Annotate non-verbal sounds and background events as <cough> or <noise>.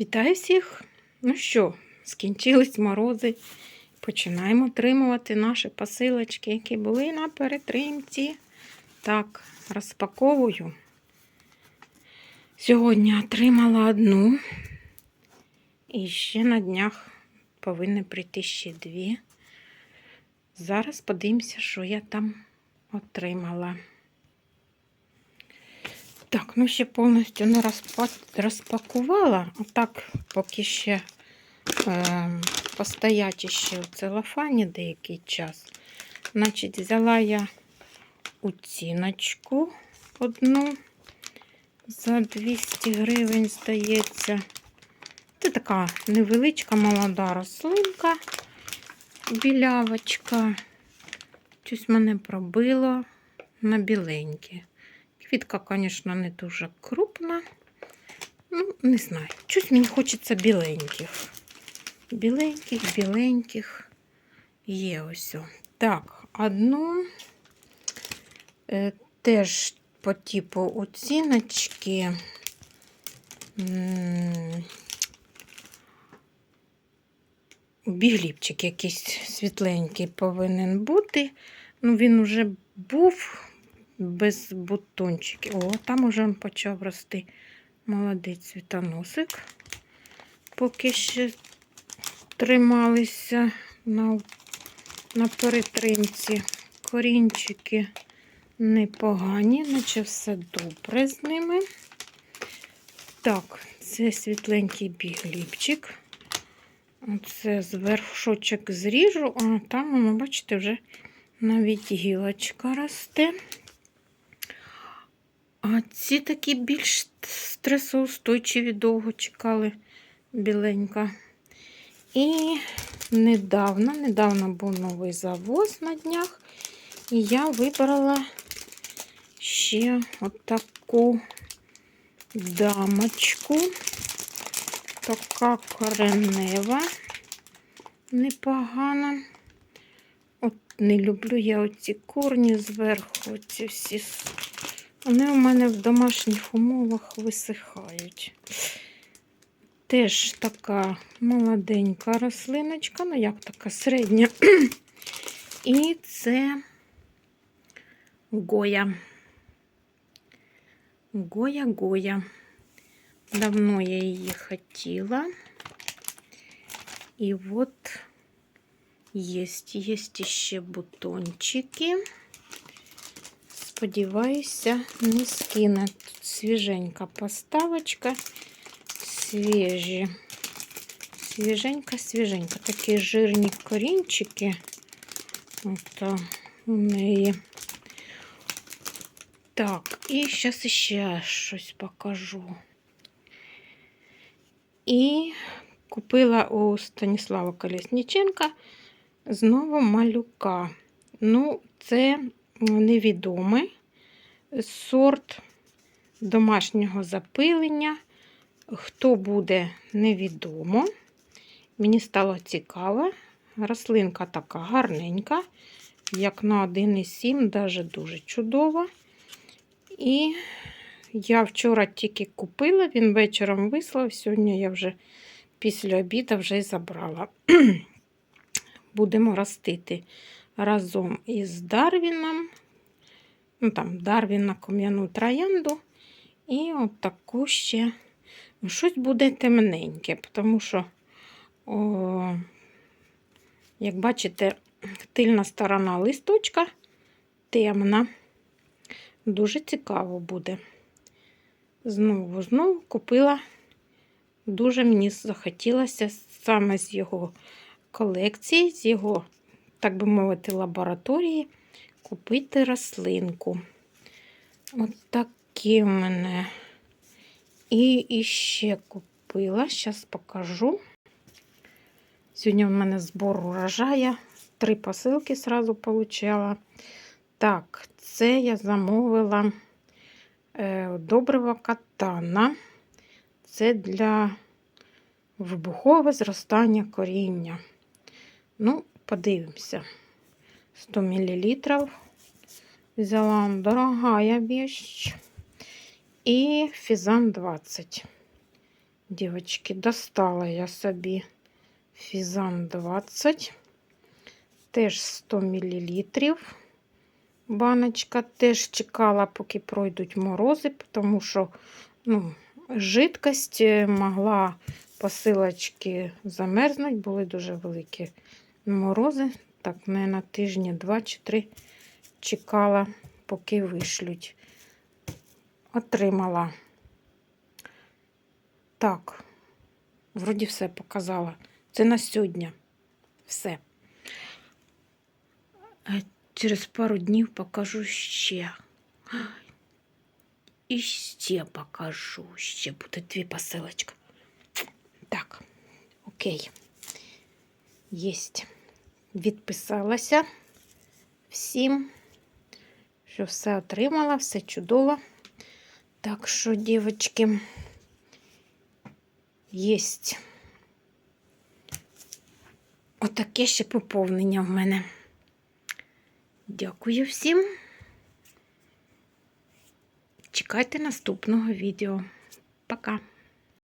Вітаю всіх! Ну що, скінчились морози. Починаємо отримувати наші посилочки, які були на перетримці. Так, розпаковую. Сьогодні отримала одну. І ще на днях повинні прийти ще дві. Зараз подивимося, що я там отримала. Так, ну ще повністю не розпакувала. Отак, поки ще е, постоять ще в целофані деякий час. Значить, взяла я оціночку одну за 200 гривень, здається. Це така невеличка молода рослинка, білявочка. Щось мене пробило на біленьке. Квітка, звісно, не дуже крупна. Ну, не знаю. Щось мені хочеться біленьких. Біленьких, біленьких є ось. Так, одну е, теж по типу оціночки. Бігліпчик якийсь світленький повинен бути. Ну, він уже був без бутончиків. О, там уже почав рости молодий цвітоносик. Поки ще трималися на, на перетримці. Корінчики непогані, наче все добре з ними. Так, це світленький бігліпчик. Оце зверхушочок зріжу, а там, бачите, вже навіть гілочка росте. А ці такі більш стресоустойчиві, довго чекали біленька. І недавно, недавно був новий завоз на днях. І я вибрала ще отаку дамочку. Така коренева, непогана. От не люблю я оці корні зверху, оці всі. Вони у мене в домашніх умовах висихають. Теж така молоденька рослиночка, ну як така середня. І це Гоя. Гоя-Гоя. Давно я її хотіла. І от є, ще бутончики. Сподіваюся, не скине. Тут свіженька поставочка. Свіжі. Свіженька, свіженька. Такі жирні корінчики. От у неї. Так, і зараз ще щось покажу. І купила у Станіслава Колесніченка знову малюка. Ну, це невідомий сорт домашнього запилення. Хто буде, невідомо. Мені стало цікаво. Рослинка така гарненька, як на 1,7, навіть дуже чудова. І я вчора тільки купила, він вечором вислав. Сьогодні я вже після обіду вже й забрала. <clears throat> Будемо ростити разом із Дарвіном. Ну, там, Дарвіна ком'яну троянду. І от таку ще щось буде темненьке, тому що, о, як бачите, тильна сторона листочка темна. Дуже цікаво буде. Знову, знову купила, дуже мені захотілося саме з його колекції, з його, так би мовити, лабораторії купити рослинку. От такі в мене. І ще купила, зараз покажу. Сьогодні в мене збор урожая. Три посилки сразу получала. Так, це я замовила е, добрива катана. Це для вибухового зростання коріння. Ну, подивимося. 100 мл. Взяла дорогая вещь. І фізан 20. Дівчатки, достала я собі фізан 20, теж 100 мл. Баночка теж чекала, поки пройдуть морози, тому що ну, жидкость е, могла посилочки замерзнуть, були дуже великі морози. Так, не на тижні два чи три чекала, поки вишлють. Отримала. Так, вроді все показала. Це на сьогодні. Все. Через пару днів покажу ще. <gasps> І ще покажу. Ще буде дві посилочки. Так, окей. Єсть. Відписалася всім, що все отримала, все чудово. Так що, дівчатки, єсть. Отаке ще поповнення в мене. Дякую всім. Чекайте наступного відео. Пока!